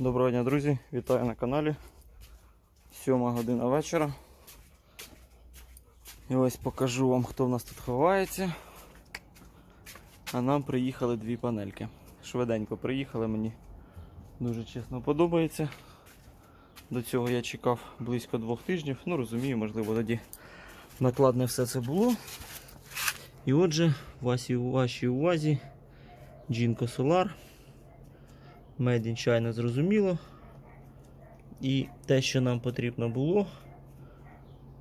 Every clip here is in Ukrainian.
Доброго дня, друзі! Вітаю на каналі. Сьома година вечора. І ось покажу вам, хто в нас тут ховається. А нам приїхали дві панельки. Швиденько приїхали, мені дуже чесно подобається. До цього я чекав близько двох тижнів. Ну, розумію, можливо, тоді накладне все це було. І отже, вашій, вашій увазі Джінко Solar. Made in China зрозуміло. І те, що нам потрібно було,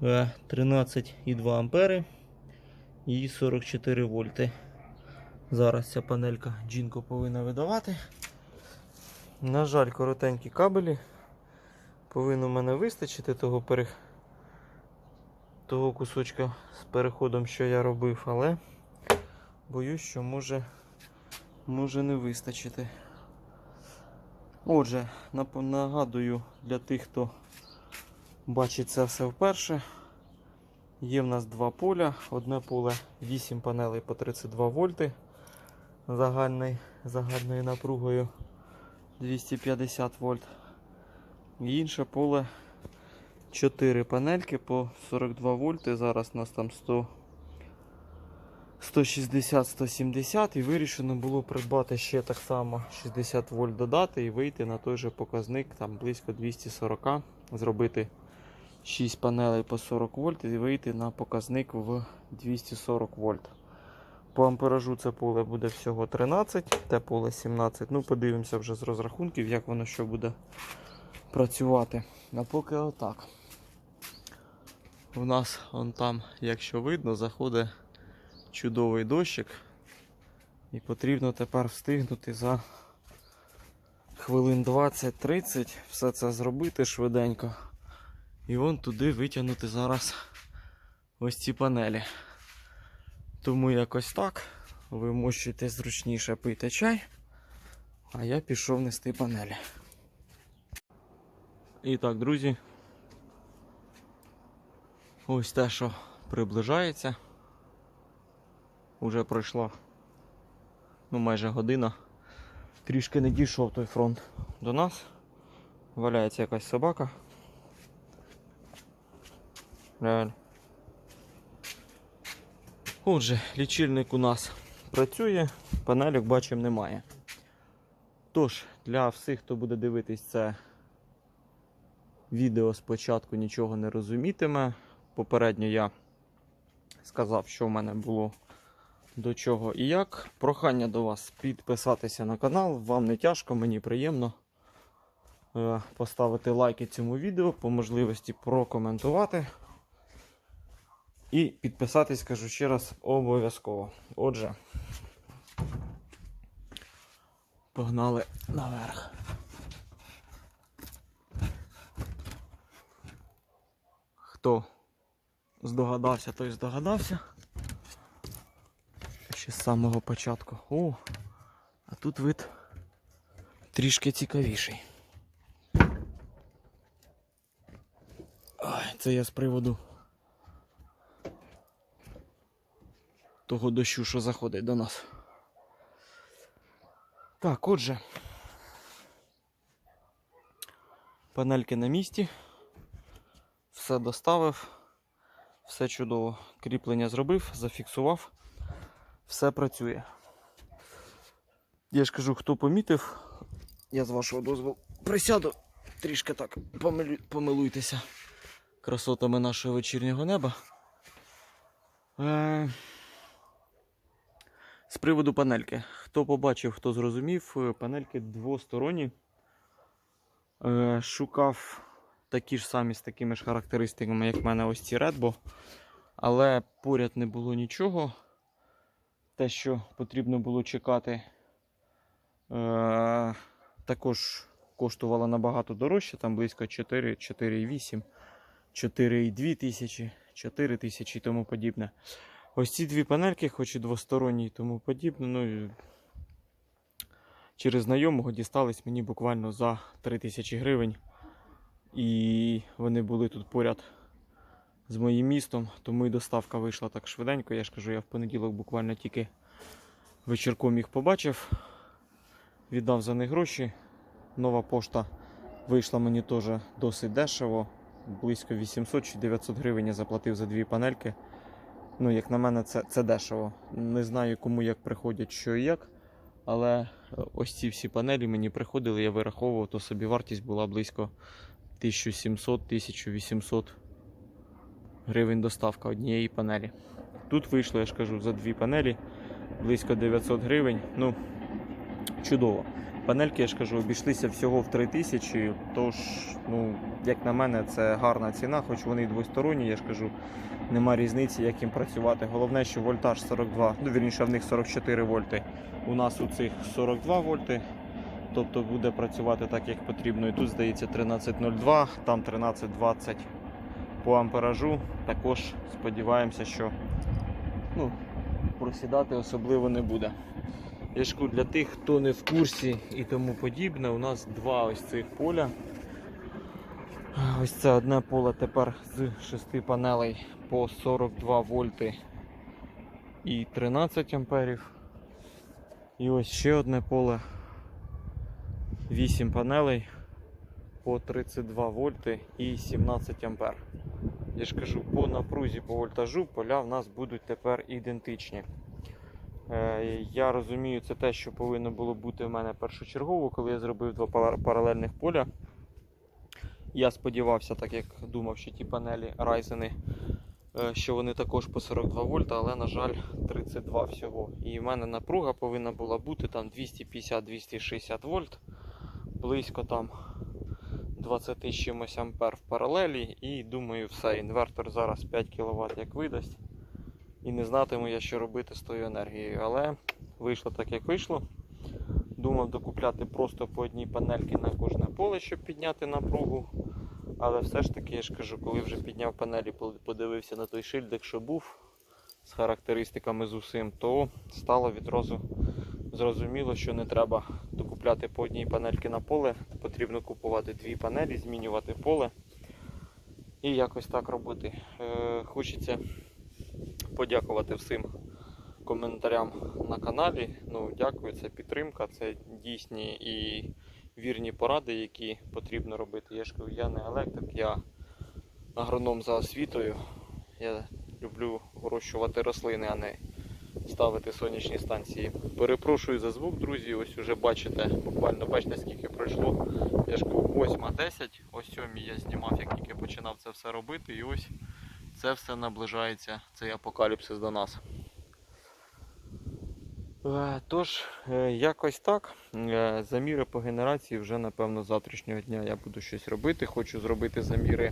е, 13,2 ампери і 44 вольти. Зараз ця панелька Джінко повинна видавати. На жаль, коротенькі кабелі. Повинно в мене вистачити того, пере... того кусочка з переходом, що я робив, але боюсь, що може, може не вистачити. Отже, нагадую для тих, хто бачить це все вперше. Є в нас два поля. Одне поле 8 панелей по 32 вольти загальний, загальною напругою 250 вольт. І інше поле 4 панельки по 42 вольти. Зараз у нас там 100 160-170 і вирішено було придбати ще так само 60 вольт додати і вийти на той же показник там близько 240, зробити 6 панелей по 40 вольт і вийти на показник в 240 вольт. По амперажу це поле буде всього 13, те поле 17. Ну, подивимося вже з розрахунків, як воно що буде працювати. А поки отак. У нас он там, якщо видно, заходить чудовий дощик. І потрібно тепер встигнути за хвилин 20-30 все це зробити швиденько. І вон туди витягнути зараз ось ці панелі. Тому якось так. Ви можете зручніше пити чай, а я пішов нести панелі. І так, друзі. Ось те, що приближається. Уже пройшла ну, майже година. Трішки не дійшов той фронт до нас. Валяється якась собака. Реально. Отже, лічильник у нас працює, панелек бачимо немає. Тож, для всіх, хто буде дивитись це відео спочатку нічого не розумітиме. Попередньо я сказав, що в мене було до чого і як. Прохання до вас підписатися на канал. Вам не тяжко, мені приємно Е, поставити лайки цьому відео, по можливості прокоментувати. І підписатись, кажу ще раз, обов'язково. Отже, погнали наверх. Хто здогадався, той здогадався. Ще з самого початку. О, а тут вид трішки цікавіший. Ой, це я з приводу того дощу, що заходить до нас. Так, отже. Панельки на місці. Все доставив. Все чудово. Кріплення зробив, зафіксував. Все працює. Я ж кажу, хто помітив, я з вашого дозволу присяду, трішки так помилю- помилуйтеся красотами нашого вечірнього неба. Е, з приводу панельки. Хто побачив, хто зрозумів, е, панельки двосторонні. Е, шукав такі ж самі з такими ж характеристиками, як в мене ось ці Redbo. Але поряд не було нічого. Те, що потрібно було чекати, е, також коштувало набагато дорожче, там близько 4, 4,8, 4,2 тисячі, 4 тисячі і тому подібне. Ось ці дві панельки, хоч і двосторонні і тому подібне, ну, через знайомого дістались мені буквально за 3 тисячі гривень. І вони були тут поряд з моїм містом, тому і доставка вийшла так швиденько. Я ж кажу, я в понеділок буквально тільки вечірком їх побачив, віддав за них гроші нова пошта вийшла мені теж досить дешево. Близько 800 чи 900 гривень я заплатив за дві панельки. Ну, як на мене, це, це дешево. Не знаю, кому як приходять, що і як. Але е, ось ці всі панелі мені приходили, я вираховував, то собі вартість була близько 1700-1800 гривень доставка однієї панелі. Тут вийшло, я ж кажу, за дві панелі близько 900 гривень. Ну, чудово. Панельки, я ж кажу, обійшлися всього в 3000, тож, ну, як на мене, це гарна ціна, хоч вони й двосторонні, я ж кажу, нема різниці, як їм працювати. Головне, що вольтаж 42, ну вірніше, в них 44 вольти. У нас у цих 42 вольти. Тобто буде працювати так, як потрібно. І тут, здається, 13.02, там 13.20 по амперажу. Також сподіваємося, що ну, просідати особливо не буде. Я ж для тих, хто не в курсі і тому подібне, у нас два ось цих поля. Ось це одне поле тепер з 6 панелей по 42 вольти і 13 амперів. І ось ще одне поле 8 панелей по 32 вольти і 17 ампер. Я ж кажу, по напрузі по вольтажу поля в нас будуть тепер ідентичні. Е, Я розумію, це те, що повинно було бути в мене першочергово, коли я зробив два паралельних поля. Я сподівався, так як думав, що ті панелі Ryzen, е, що вони також по 42 вольта, але, на жаль, 32 всього. І в мене напруга повинна була бути там 250-260 вольт, близько там 20 з чимось ампер в паралелі. І думаю, все, інвертор зараз 5 кВт як видасть. І не знатиму я, що робити з тою енергією. Але вийшло так, як вийшло. Думав докупляти просто по одній панельки на кожне поле, щоб підняти напругу. Але все ж таки, я ж кажу, коли вже підняв панелі, подивився на той шильдик, що був з характеристиками з усім, то стало відразу зрозуміло, що не треба докупляти по одній панельки на поле. Потрібно купувати дві панелі, змінювати поле і якось так робити. Е, хочеться подякувати всім коментарям на каналі. Ну, дякую, це підтримка, це дійсні і вірні поради, які потрібно робити. Я ж кажу, я не електрик, я агроном за освітою. Я люблю вирощувати рослини, а не ставити сонячні станції. Перепрошую за звук, друзі. Ось уже бачите, буквально бачите, скільки пройшло. Я ж кажу, 8.10, ось 7 я знімав, як тільки починав це все робити. І ось це все наближається, цей апокаліпсис до нас. Е, Тож, е, якось так. Е, Заміри по генерації вже, напевно, з завтрашнього дня я буду щось робити. Хочу зробити заміри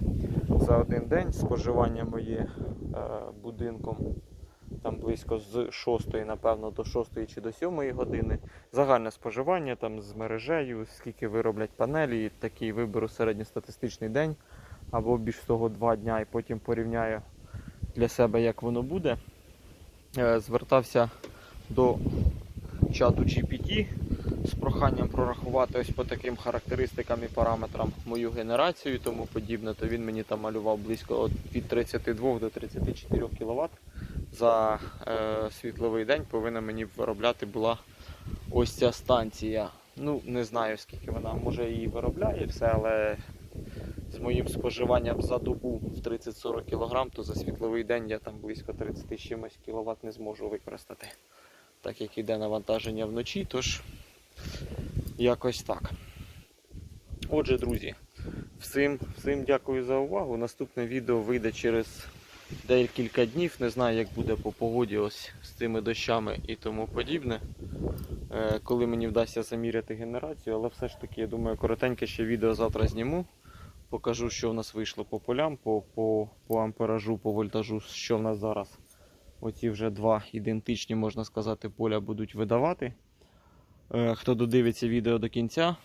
за один день. Споживання моє будинком там близько з 6, напевно, до 6 чи до 7 години. Загальне споживання там з мережею, скільки вироблять панелі, і такий виберу середньостатистичний день або більш того два дня, і потім порівняю для себе, як воно буде. Е, Звертався до чату GPT з проханням прорахувати ось по таким характеристикам і параметрам мою генерацію і тому подібне, то він мені там малював близько від 32 до 34 кВт за е, світловий день повинна мені виробляти була ось ця станція. Ну, не знаю скільки вона може її виробляє все, але з моїм споживанням за добу в 30-40 кг, то за світловий день я там близько 30 чимось кВт не зможу використати. Так як іде навантаження вночі, тож якось так. Отже, друзі, всім, всім дякую за увагу. Наступне відео вийде через декілька днів. Не знаю, як буде по погоді ось з цими дощами і тому подібне. Е, Коли мені вдасться заміряти генерацію, але все ж таки, я думаю, коротеньке ще відео завтра зніму. Покажу, що в нас вийшло по полям, по, по, по амперажу, по вольтажу, що в нас зараз. Оці вже два ідентичні, можна сказати, поля будуть видавати. Е, Хто додивиться відео до кінця,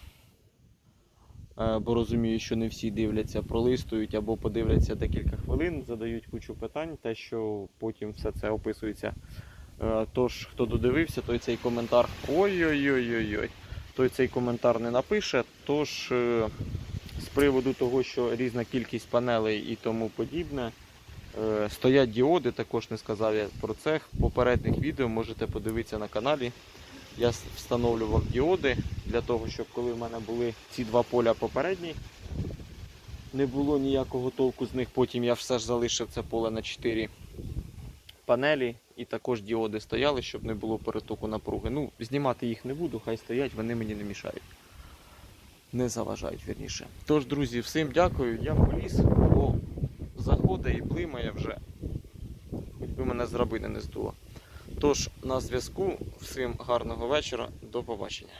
бо розумію, що не всі дивляться, пролистують або подивляться декілька хвилин, задають кучу питань, те, що потім все це описується. Е, Тож, хто додивився, той цей коментар. Ой-ой-ой-ой-ой. Той цей коментар не напише. Тож, е, з приводу того, що різна кількість панелей і тому подібне. Е, Стоять діоди, також не сказав я про це. В попередніх відео можете подивитися на каналі. Я встановлював діоди для того, щоб коли в мене були ці два поля попередні, не було ніякого толку з них. Потім я все ж залишив це поле на 4 панелі і також діоди стояли, щоб не було перетоку напруги. Ну, знімати їх не буду, хай стоять, вони мені не мішають. Не заважають, вірніше. Тож, друзі, всім дякую. Я поліз, бо заходить і блимає вже. Хоч би мене з рабини не здуло. Тож, на зв'язку. Всім гарного вечора. До побачення.